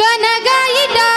ಗನಗೈಡಾ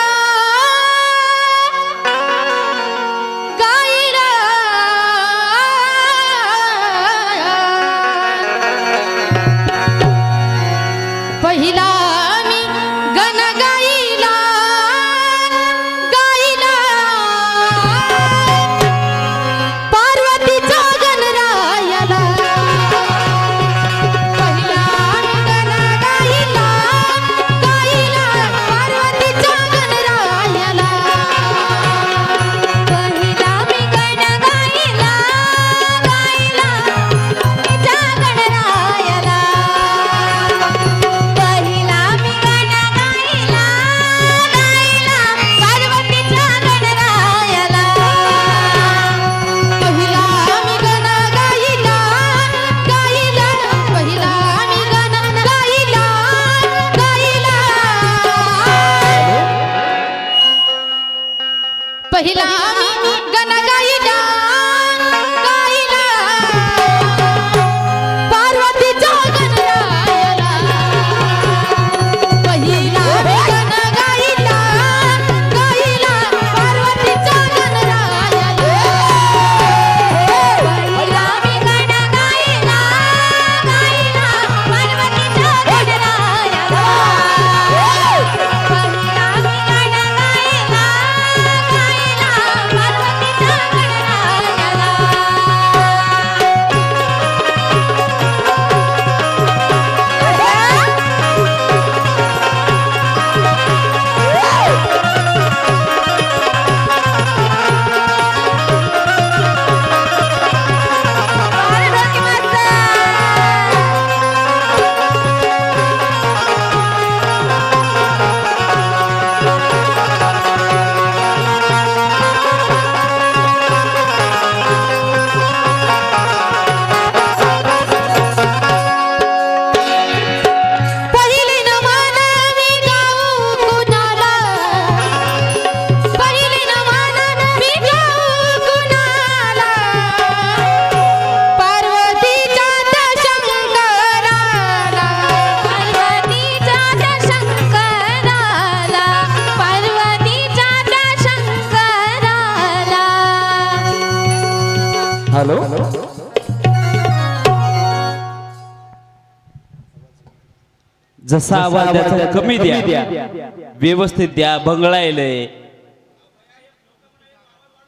जसा आवाज द्यायचा कमी द्या. द्या. व्यवस्थित द्या भंगळायलंय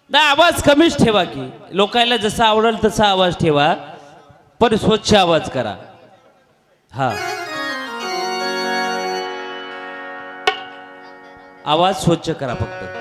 ना आवाज कमीच ठेवा की. लोकायला जसा आवडेल तसा आवाज ठेवा. पण स्वच्छ आवाज करा. हा. आवाज स्वच्छ करा फक्त.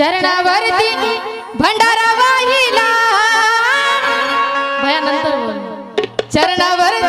चरणावरती भंडारा वाहिला. भयानंतर चरणावर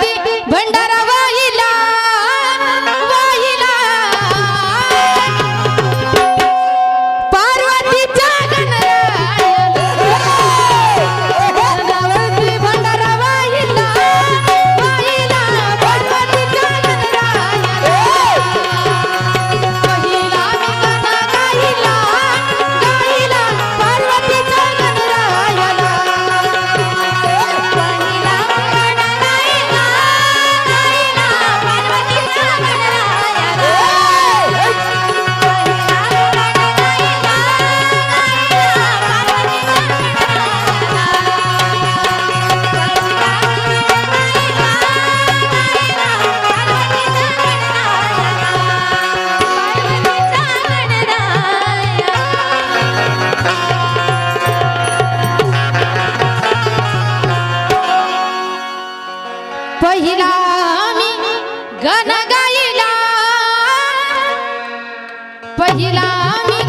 पहिला मी गण गाईला पहिला मी